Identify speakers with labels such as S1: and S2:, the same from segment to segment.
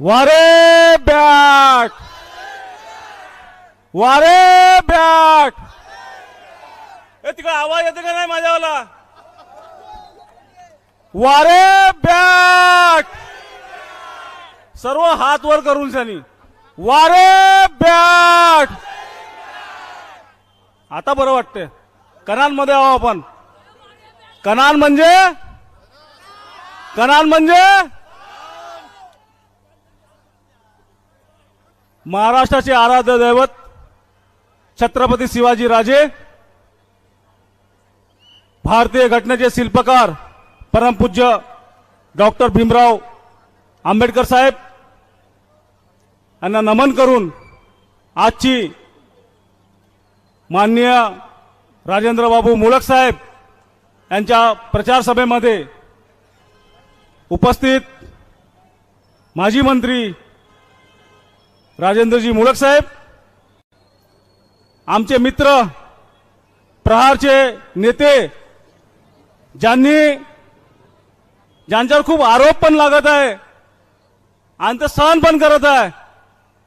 S1: वारे बॅक वारे बॅक ए तिकडे आवाज येते का नाही माझ्यावाला? वारे बॅक सर्व हात वर करून शानी वारे बॅक आता बरं वाटतंय. कणांमध्ये आहो आपण. कणान म्हणजे? कणान म्हणजे? महाराष्ट्राचे आराध्य दैवत छत्रपती शिवाजी राजे भारतीय घटनेचे शिल्पकार परमपूज्य डॉक्टर भीमराव आंबेडकर साहेब यांना नमन करून आजची माननीय राजेंद्र बाबू मुळक साहेब यांच्या प्रचार सभेमध्ये उपस्थित माजी मंत्री राजेंद्रजी मुळक साहेब आमचे मित्र प्रहारचे नेते ज्यांनी ज्यांच्यावर खूप आरोप पण लागत आहे आणि ते सहन पण करत आहे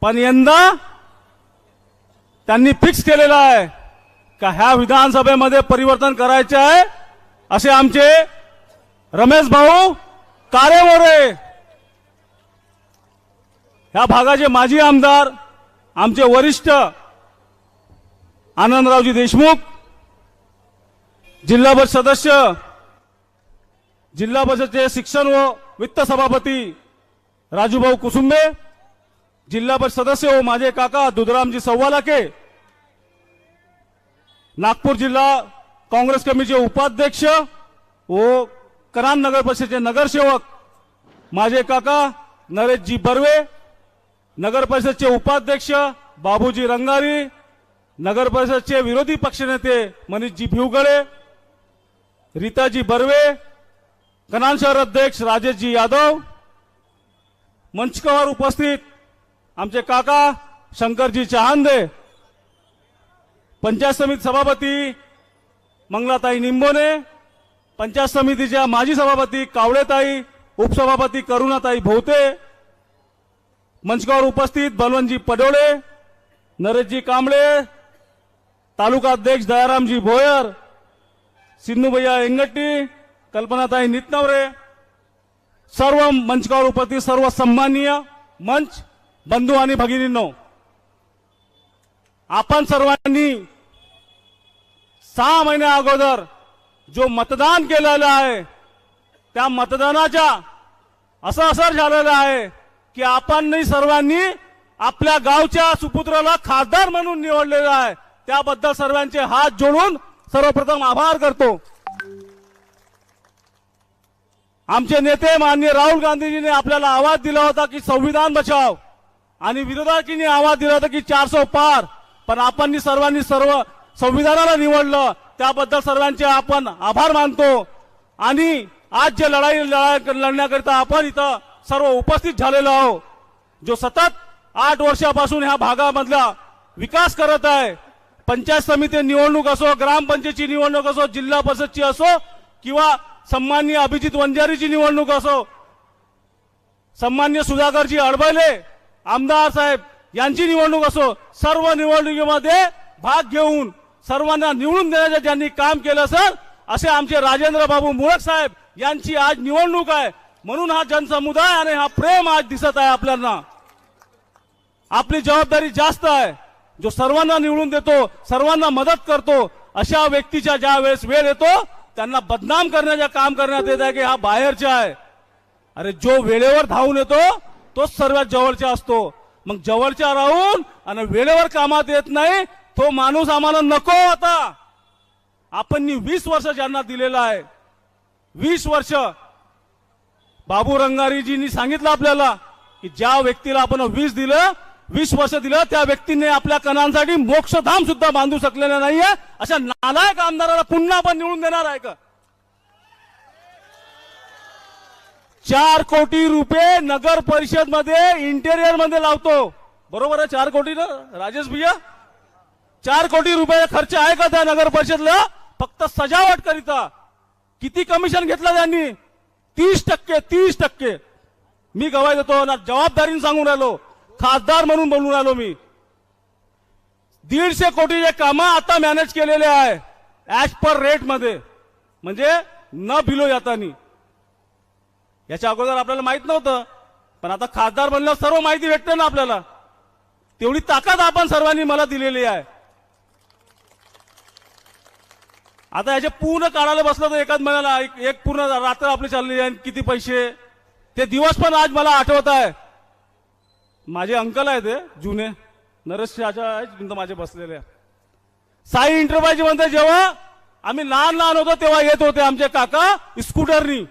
S1: पण यंदा त्यांनी फिक्स केलेलं आहे का ह्या विधानसभेमध्ये परिवर्तन करायचे आहे असे आमचे रमेश भाऊ कारेमोरे ह्या भागाचे माजी आमदार आमचे वरिष्ठ आनंदरावजी देशमुख जिल्हा परिषद सदस्य जिल्हा परिषदचे शिक्षण व वित्त सभापती राजूभाऊ कुसुंबे जिल्हा परिषद सदस्य व माझे काका दुधरामजी सव्वालाके नागपूर जिल्हा काँग्रेस कमिटीचे उपाध्यक्ष व करान नगर परिषदेचे नगरसेवक माझे काका नरेशजी बर्वे नगर परिषदचे उपाध्यक्ष बाबूजी रंगारी नगर परिषदचे विरोधी पक्षनेते मनीषजी भिवगळे रीताजी बर्वे कनान शहर अध्यक्ष राजेशजी यादव मंचकावर उपस्थित आमचे काका शंकरजी चहांदे पंचायत समिती सभापती मंगलाताई निंबोने पंचायत समितीच्या माजी सभापती कावळेताई उपसभापती करुणाताई भोवते मंचकावर उपस्थित बलवंतजी पडोळे नरेशजी कांबळे तालुका अध्यक्ष दयारामजी भोयर सिन्नूभैया एंगट्टी कल्पनाताई नितनवरे सर्व मंचकावर उपस्थित सर्व सन्माननीय मंच बंधू आणि भगिनींनो आपण सर्वांनी सहा महिन्या अगोदर जो मतदान केलेलं आहे त्या मतदानाच्या असं असर झालेलं आहे. की आपण सर्वांनी आपल्या गावच्या सुपुत्राला खासदार म्हणून निवडलेलं आहे. त्याबद्दल सर्वांचे हात जोडून सर्वप्रथम आभार करतो. आमचे नेते माननीय राहुल गांधीजीने आपल्याला आवाज दिला होता की संविधान बचाव आणि विरोधकांनी आवाज दिला होता की चारशे पार. पण आपण सर्वांनी सर्व संविधानाला निवडलं. त्याबद्दल सर्वांचे आपण आभार मानतो. आणि आज जे लढाई लढाई लढण्याकरिता आपण इथं सर्व उपस्थित झालेलो आहो जो सतत आठ वर्षापासून ह्या भागामधला विकास करत आहे. पंचायत समिती निवडणूक असो ग्रामपंचायतची निवडणूक असो जिल्हा परिषदची असो किंवा सन्माननीय अभिजित वंजारीची निवडणूक असो सन्मान्य सुधाकरजी अडबैले आमदार साहेब यांची निवडणूक असो सर्व निवडणुकीमध्ये भाग घेऊन सर्वांना निवडून देण्याचं ज्यांनी काम केलं सर असे आमचे राजेंद्र बाबू मुळक साहेब यांची आज निवडणूक आहे. म्हणून हा जनसमुदाय आणि हा प्रेम आज दिसत आहे आपल्याला आपली जबाबदारी जास्त आहे. जो सर्वांना निवडून देतो सर्वांना मदत करतो अशा व्यक्तीच्या ज्या वेळेस वेळ येतो त्यांना बदनाम करण्याचे काम करण्यात येत आहे की हा बाहेरचा आहे. अरे जो वेळेवर धावून येतो तोच सर्वात जवळचा असतो. मग जवळच्या राहून आणि वेळेवर कामात येत नाही तो माणूस आम्हाला नको आता. आपण वीस वर्ष ज्यांना दिलेला आहे वीस वर्ष बाबू रंगारीजींनी सांगितलं आपल्याला की ज्या व्यक्तीला आपण वीस दिलं वीस वर्ष दिलं त्या व्यक्तीने आपल्या कणांसाठी मोक्षधाम सुद्धा बांधू शकलेलं नाहीये. अशा नालायक आमदाराला पुन्हा आपण निवडून देणार आहे का? चार कोटी रुपये नगर परिषदमध्ये इंटेरियरमध्ये लावतो. बरोबर आहे चार कोटी ना राजेश भैया? चार कोटी रुपये खर्च आहे का त्या नगर परिषदला? फक्त सजावट करिता. किती कमिशन घेतलं त्यांनी? तीस टक्के तीस टक्के. मी गवाय देतो ना जबाबदारीने सांगून राहिलो. खासदार म्हणून बोलून राहिलो मी. दीडशे कोटीचे कामं आता मॅनेज केलेले आहे ऍज पर रेटमध्ये. म्हणजे न भिलो जातानी याच्या अगोदर आपल्याला माहीत नव्हतं पण आता खासदार बनल्यावर सर्व माहिती भेटते ना आपल्याला. तेवढी ताकद आपण सर्वांनी मला दिलेली आहे. आता याचे पूर्ण काढायला बसलं तर एकाच महिन्याला एक- एक पूर्ण रात्र आपली चालली आहे किती पैसे. ते दिवस पण आज मला आठवत आहे. माझे अंकल आहे ते जुने. नरेश शाच्या आहेत माझे बसलेले साई इंटरप्राईज म्हणते जेव्हा आम्ही लहान लहान होतो तेव्हा येत होते आमचे काका स्कूटरनी.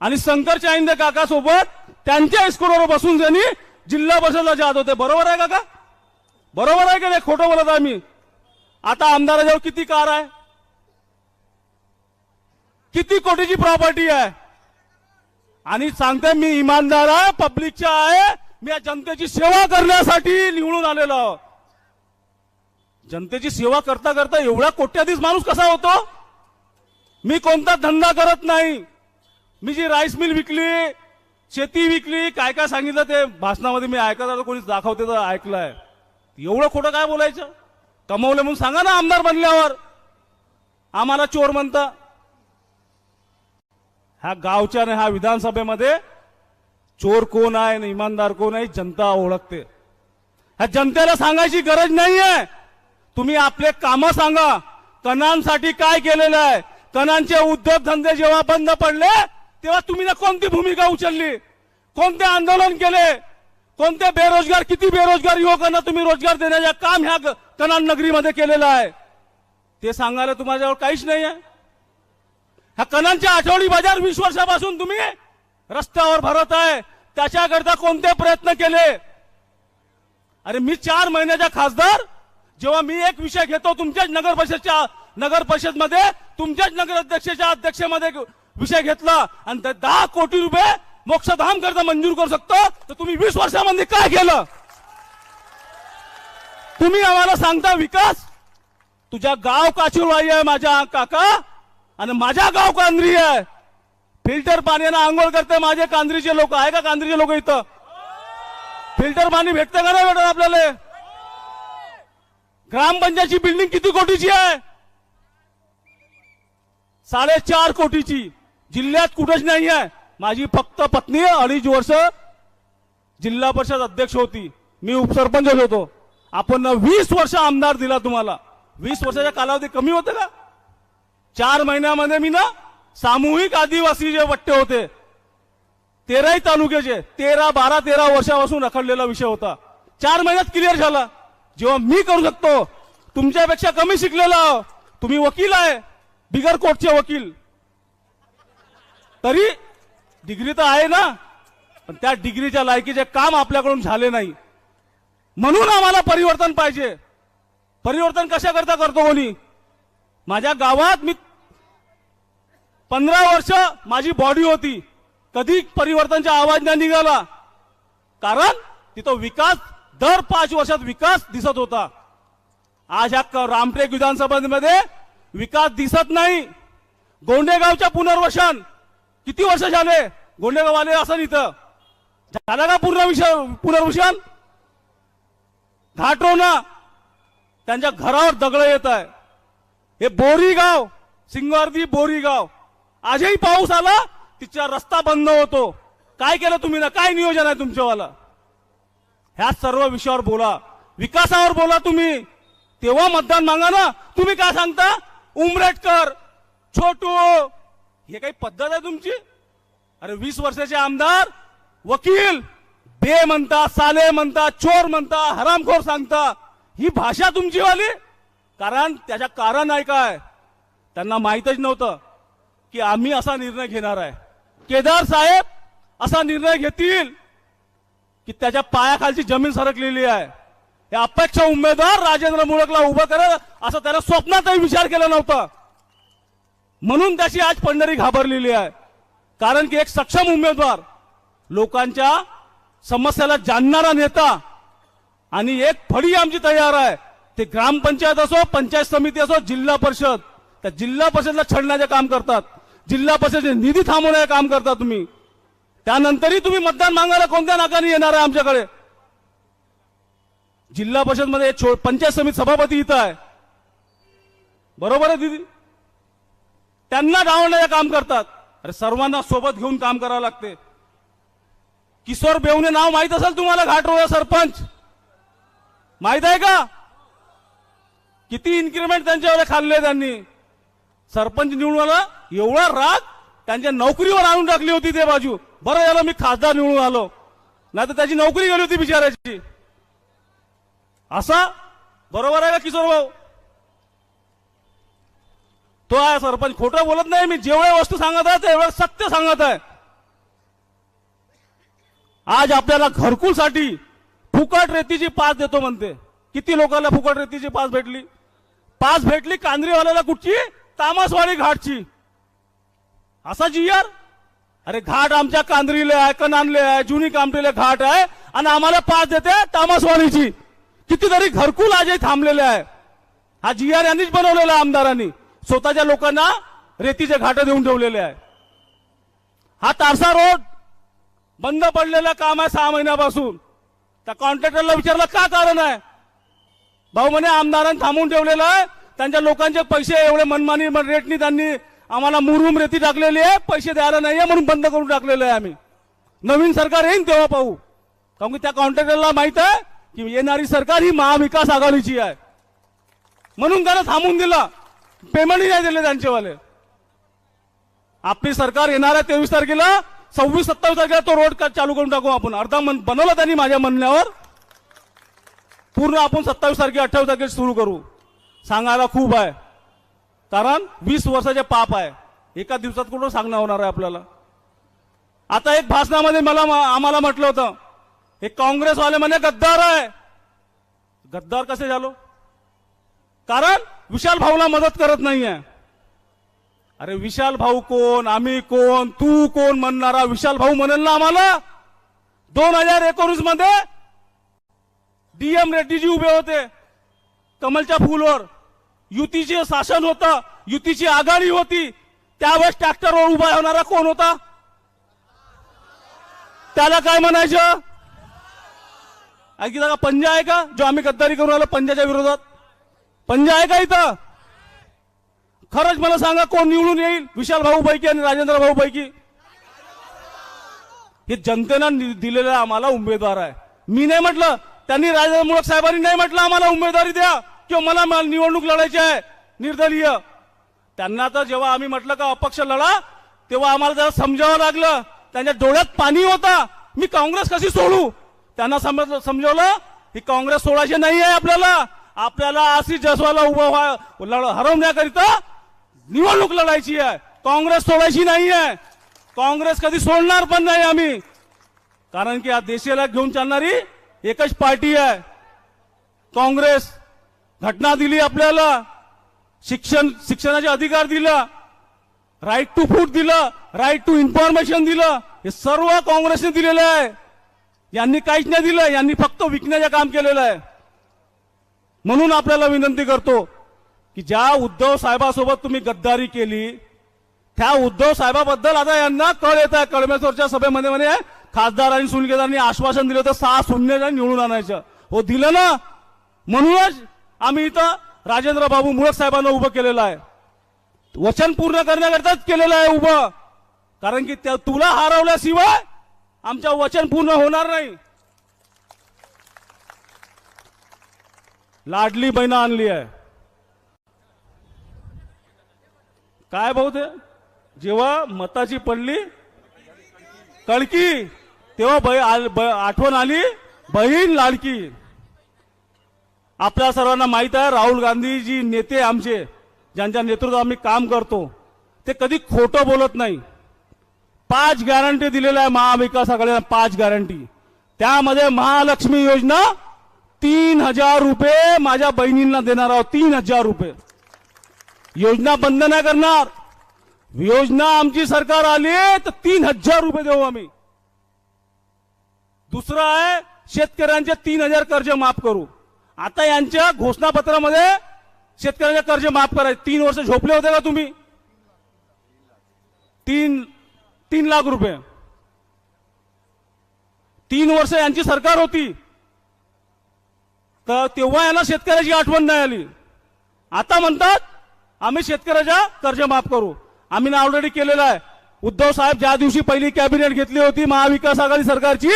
S1: आणि शंकर चाईंदे काका सोबत त्यांच्या स्कूटरवर बसून त्यांनी जिल्हा परिषदला जात होते. बरोबर आहे काका? बरोबर आहे का नाही? खोटं बोलत आहे मी. आता आमदाराजवळ किती कार आहे? किती कोटीची प्रॉपर्टी आहे? आणि सांगते मी इमानदार आहे पब्लिकच्या आहे मी या जनतेची सेवा करण्यासाठी निवडून आलेलो जनतेची सेवा करता करता एवढा कोट्याधीश माणूस कसा होतो? मी कोणता धंदा करत नाही. मी जी राईस मिल विकली शेती विकली काय काय सांगितलं ते भाषणामध्ये मी ऐकत आलो कोणी दाखवते तर ऐकलंय. एवढं खोटं काय बोलायचं? कमवलं म्हणून सांगा ना आमदार बनल्यावर. आम्हाला चोर म्हणता. ह्या गावच्या ह्या विधानसभेमध्ये चोर कोण आहे आणि इमानदार कोण आहे जनता ओळखते. ह्या जनतेला सांगायची गरज नाहीये. तुम्ही आपले कामं सांगा. कणांसाठी काय केलेलं आहे? कणांचे उद्योगधंदे जेव्हा बंद पडले तेव्हा तुम्ही ना कोणती भूमिका उचलली? कोणते आंदोलन केले? कोणते बेरोजगार किती बेरोजगार युवकांना तुम्ही रोजगार देण्याचे काम ह्या कणान नगरीमध्ये केलेलं आहे? ते सांगायला तुम्हाच्याजवळ काहीच नाही आहे ह्या कणांच्या आठवडी बाजार वीस वर्षापासून तुम्ही रस्त्यावर भरत आहे. त्याच्याकरता कोणते प्रयत्न केले? अरे मी चार महिन्याचा खासदार जेव्हा मी एक विषय घेतो तुमच्याच नगर परिषदच्या नगर परिषदमध्ये तुमच्याच नगर अध्यक्षाच्या विषय घेतला. आणि दहा कोटी रुपये मोक्षधाम करता मंजूर करू शकतो तर तुम्ही वीस वर्षामध्ये काय केलं? तुम्ही आम्हाला सांगता विकास? तुझ्या गाव काचुरवाई आहे माझ्या काका. आणि माझ्या गाव कांद्री आहे. फिल्टर पाण्यानं आंघोळ करते माझे कांद्रीचे लोक. आहे का कांद्रीचे लोक इथं? फिल्टर पाणी भेटतं का नाही भेटत आपल्याला? ग्रामपंचायतची बिल्डिंग किती कोटीची आहे? साडेचार कोटीची. जिल्ह्यात कुठेच नाही आहे. माझी फक्त पत्नी अडीच वर्ष जिल्हा परिषद अध्यक्ष होती. मी उपसरपंच होतो. आपण वीस वर्ष आमदार दिला तुम्हाला. वीस वर्षाचा कालावधी कमी होते का? चार महिन्यामध्ये मी ना सामूहिक आदिवासी जे वट्टे होते तेराही तालुक्याचे तेरा बारा तेरा वर्षापासून रखडलेला विषय होता. चार महिन्यात क्लिअर झाला. जेव्हा मी करू शकतो तुमच्यापेक्षा कमी शिकलेला तुम्ही वकील आहे बिगर कोर्टचे वकील. तरी डिग्री तर आहे ना पण त्या डिग्रीच्या लायकीचे काम आपल्याकडून झाले नाही. म्हणून आम्हाला परिवर्तन पाहिजे. परिवर्तन कशा करता करतो कोणी? माझ्या गावात मी पंधरा वर्ष माझी बॉडी होती. कधी परिवर्तनचा आवाज नाही निघाला. कारण तिथं विकास दर पाच वर्षात विकास दिसत होता. आज ह्या क- रामटेक विधानसभेमध्ये विकास दिसत नाही. गोंडेगावच्या पुनर्वसन किती वर्ष झाले? गोंडेगाव आले असं इथं. झालं का पूर्ण विषय पुनर्वसन घाटरोना त्यांच्या घरावर दगड येत आहे. हे बोरीगाव सिंगारदी बोरीगाव आजही पाऊस आला तिचा रस्ता बंद होतो. काय केलं तुम्ही ना? काय नियोजन आहे तुमच्यावाला? ह्या सर्व विषयावर बोला. विकासावर बोला तुम्ही. तेव्हा मतदान मागा ना. तुम्ही काय सांगता? उमरेटकर छोटू हे काही पद्धत आहे तुमची? अरे वीस वर्षाचे आमदार वकील बे म्हणता साले म्हणता चोर म्हणता हरामखोर सांगता. ही भाषा तुमची वाली कारण त्याच्या कारण आहे काय? त्यांना माहीतच नव्हतं की आम्ही असा निर्णय घेणार आहे. केदार साहेब असा निर्णय घेतील की त्याच्या पायाखालची जमीन सरकलेली आहे. हे अपेक्षा उमेदवार राजेंद्र मुळकला उभं करत असं त्याला स्वप्नातही विचार केला नव्हता. म्हणून त्याची आज पंढरी घाबरलेली आहे. कारण की एक सक्षम उमेदवार लोकांच्या समस्याला जाणणारा नेता आणि एक फडी आमची तयार आहे. ते ग्रामपंचायत असो पंचायत समिती असो जिल्हा परिषद. त्या जिल्हा परिषदला छळण्याचे काम करतात. जिल्हा परिषदचे निधी थांबवण्याचे काम करता तुम्ही. त्यानंतरही तुम्ही मतदान मागायला कोणत्या नाकाने येणार आहे आमच्याकडे? जिल्हा परिषदमध्ये पंचायत समिती सभापती इथं आहे. बरोबर आहे दिदी? त्यांना डावण्याचं काम करतात. अरे सर्वांना सोबत घेऊन काम करावं लागते. किशोर बेवणे नाव माहीत असेल तुम्हाला घाटरोळा सरपंच? माहीत आहे का? किती इन्क्रिमेंट त्यांच्यावर खाल्ले त्यांनी? सरपंच निवडून आला एवढा राग त्यांच्या नोकरीवर आणून टाकली होती ते बाजू. बरं झालं मी खासदार निवडून आलो. नाही तर त्याची नोकरी गेली होती बिचाराची असा बरोबर आहे का किशोर भाऊ? तो आहे सरपंच. खोटं बोलत नाही मी जेवढ्या वस्तू सांगत आहे तेवढं सत्य सांगत आहे. आज आपल्याला घरकुलसाठी फुकट रेतीची पास देतो म्हणते. किती लोकांना फुकट रेतीची पास भेटली? पास भेटली कांद्रीवाल्याला कुठची? तामसवाडी घाटची. असा जी यार अरे घाट आमच्या कांद्रीले आहे कनानले आहे जुनी कामटीले घाट आहे आणि आम्हाला पास देते तामसवाडीची. कितीतरी घरकुल आजही थांबलेले आहे. हा जी आर यांनीच बनवलेला आहे आमदारांनी. स्वतःच्या लोकांना रेतीचे घाट देऊन ठेवलेले आहे. हा तारसा रोड बंद पडलेलं काम आहे सहा महिन्यापासून. त्या कॉन्ट्रॅक्टरला विचारलं का कारण आहे? भाऊ म्हणे आमदारांनी थांबून ठेवलेलं आहे. त्यांच्या लोकांचे पैसे एवढे मनमानी मन- रेटनी त्यांनी आम्हाला मुरुम रेती टाकलेली आहे. पैसे द्यायला नाहीये म्हणून बंद करून टाकलेलं आहे आम्ही. नवीन सरकार येईन तेव्हा पाहू. कारण की त्या कॉन्ट्रॅक्टरला माहीत आहे की येणारी सरकार ही महाविकास आघाडीची आहे. म्हणून त्यानं थांबून दिला. पेमेंटही नाही दिले त्यांचेवाले. आपली सरकार येणार आहे तेवीस तारखेला. सव्वीस सत्तावीस तारखेला तो रोड चालू करून टाकू आपण. अर्धा मन बनवला त्यांनी माझ्या म्हणण्यावर. पूर्ण आपण सत्तावीस तारखे अठ्ठावीस तारखेला सुरू करू. सांगायला खूप आहे. कारण वीस वर्षाचे पाप आहे. एका दिवसात कुठं सांगणं होणार आहे आपल्याला? आता एक भाषणामध्ये मला आम्हाला म्हटलं होतं. हे काँग्रेसवाले म्हणे गद्दार आहे. गद्दार कसे झालो? कारण विशाल भाऊला मदत करत नाहीये. अरे विशाल भाऊ कोण? आम्ही कोण? तू कोण? म्हणणारा विशाल भाऊ म्हणेल ना आम्हाला? दोन हजार एकोणीसमध्ये डीएम रेड्डीजी उभे होते. कमलच्या फुलवर. युतीचे शासन होतं. युतीची आघाडी होती. त्यावेळेस ट्रॅक्टरवर उभा होणारा कोण होता? त्याला काय म्हणायचं? ऐकी का पंजा आहे का? जो आम्ही गद्दारी करून आलो पंजाच्या विरोधात. पंजा आहे का इथं? खरंच मला सांगा कोण निवडून येईल? विशाल भाऊ पैकी आणि राजेंद्र भाऊ पैकी? हे जनतेनं दिलेला आम्हाला उमेदवार आहे. मी नाही म्हटलं त्यांनी राजेंद्र मुळक साहेबांनी नाही म्हटलं आम्हाला उमेदवारी द्या. किंवा मला निवडणूक लढायची आहे. निर्दलीय. त्यांना तर जेव्हा आम्ही म्हटलं का अपक्ष लढा तेव्हा आम्हाला जरा समजावं लागलं. त्यांच्या डोळ्यात पाणी होता. मी काँग्रेस कशी सोडू? त्यांना समज समजवलं ही काँग्रेस सोडायची नाही आहे आपल्याला. आपल्याला आशिष जसवाला उभं व्हा लढ- हरवण्याकरिता निवडणूक लढायची आहे. काँग्रेस सोडायची नाही आहे. काँग्रेस कधी सोडणार पण नाही आम्ही. कारण की या देशाला घेऊन चालणारी एकच पार्टी आहे. काँग्रेस घटना दिली आपल्याला. शिक्षण शिक्षणाचे अधिकार दिला. राईट टू फूड दिलं. राईट टू इन्फॉर्मेशन दिलं. हे सर्व काँग्रेसने दिलेलं आहे. यांनी काहीच नाही दिलं. यांनी फक्त विकण्याचं काम केलेलं आहे. म्हणून आपल्याला विनंती करतो की ज्या उद्धव साहेबासोबत तुम्ही गद्दारी केली त्या उद्धव साहेबाबद्दल आता यांना कळ येत आहे. कळमेश्वरच्या सभेमध्ये म्हणे खासदार आणि सुनकेदारांनी आश्वासन दिलं होतं सहा शून्य निवडून आणायचं. हो दिलं ना? म्हणूनच आम्ही इथं राजेंद्र बाबू मुळक साहेबांना उभं केलेलं आहे. वचन पूर्ण करण्याकरताच केलेलं आहे उभं. कारण की त्या तुला हरवल्याशिवाय आमच्या वचन पूर्ण होणार नाही. लाडली बहिणं आणली आहे. काय भाऊ ते? जेव्हा मताची पडली कळकी. तेव्हा आठवण आली बहीण लाडकी. आपल्या सर्वांना माहीत आहे राहुल गांधीजी नेते आमचे ज्यांच्या नेतृत्वात आम्ही काम करतो ते कधी खोटं बोलत नाही. पाच गॅरंटी दिलेल्या आहे महाविकास आघाडीला पाच गॅरंटी त्यामध्ये महालक्ष्मी योजना तीन हजार रुपये माझ्या बहिणींना देणार आहोत तीन हजार रुपये. योजना बंद नाही करणार. योजना आमची सरकार आली तर तीन हजार रुपये देऊ आम्ही. दुसरं आहे शेतकऱ्यांचे तीन हजार कर्ज माफ करू. आता यांच्या घोषणापत्रामध्ये शेतकऱ्यांचे कर्ज माफ करायचे. तीन वर्ष झोपले होते का तुम्ही? तीन तीन लाख रुपये. तीन वर्ष यांची सरकार होती. तर तेव्हा यांना शेतकऱ्याची आठवण नाही आली. आता म्हणतात आम्ही शेतकऱ्याच्या कर्ज माफ करू. आम्ही ना ऑलरेडी केलेलं आहे. उद्धव साहेब ज्या दिवशी पहिली कॅबिनेट घेतली होती महाविकास आघाडी सरकारची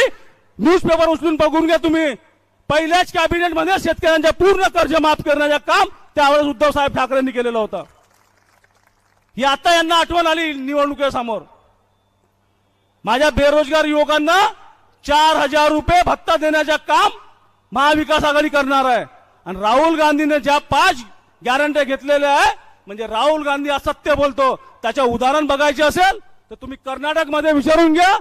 S1: न्यूजपेपर उचलून बघून घ्या तुम्ही. पहिल्याच कॅबिनेटमध्ये शेतकऱ्यांच्या पूर्ण कर्ज माफ करण्याचं काम त्यावेळेस उद्धव साहेब ठाकरेंनी केलेलं होतं. ही आता यांना आठवण आली निवडणुकीसमोर. माझ्या बेरोजगार युवकांना चार हजार रुपये भत्ता देण्याचं काम महाविकास आघाडी करणार आहे. आणि राहुल गांधीने ज्या पाच गॅरंट्या घेतलेल्या आहे म्हणजे राहुल गांधी असत्य बोलतो त्याच्या उदाहरण बघायचे असेल तर तुम्ही कर्नाटकमध्ये विचारून घ्या.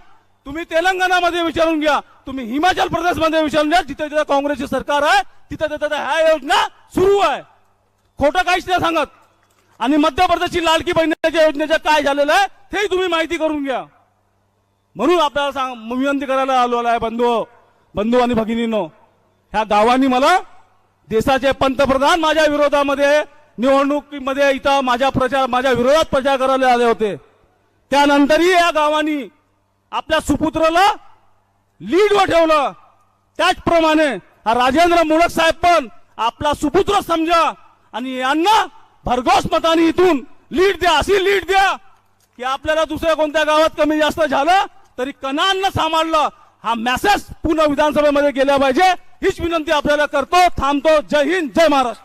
S1: तुम्ही तेलंगणामध्ये विचारून घ्या. तुम्ही हिमाचल प्रदेशमध्ये विचारून घ्या. जिथे जिथे काँग्रेसची सरकार आहे तिथे तिथे ह्या योजना सुरू आहे. खोटं काहीच नाही सांगत. आणि मध्य प्रदेशची लाडकी बहिणीच्या योजनेचं काय झालेलं आहे तेही तुम्ही माहिती करून घ्या. म्हणून आपल्याला सांग विनंती करायला आलो आहे बंधू बंधू आणि भगिनीनो. ह्या गावांनी मला देशाचे पंतप्रधान माझ्या विरोधामध्ये निवडणुकीमध्ये इथं माझ्या प्रचार माझ्या विरोधात प्रचार करायला आले होते. त्यानंतरही या गावांनी आपल्या सुपुत्राला लीडवर ठेवलं. त्याचप्रमाणे हा राजेंद्र मोडक साहेब पण आपला सुपुत्र समजा आणि यांना भरघोस मताने इथून लीड द्या अशी लीड द्या की आपल्याला दुसऱ्या कोणत्या गावात कमी जास्त झालं तरी कणांना सांभाळलं. हा मेसेज पूर्ण विधानसभेमध्ये गेला पाहिजे. हीच विनंती आपल्याला करतो थांबतो. जय हिंद जय महाराष्ट्र.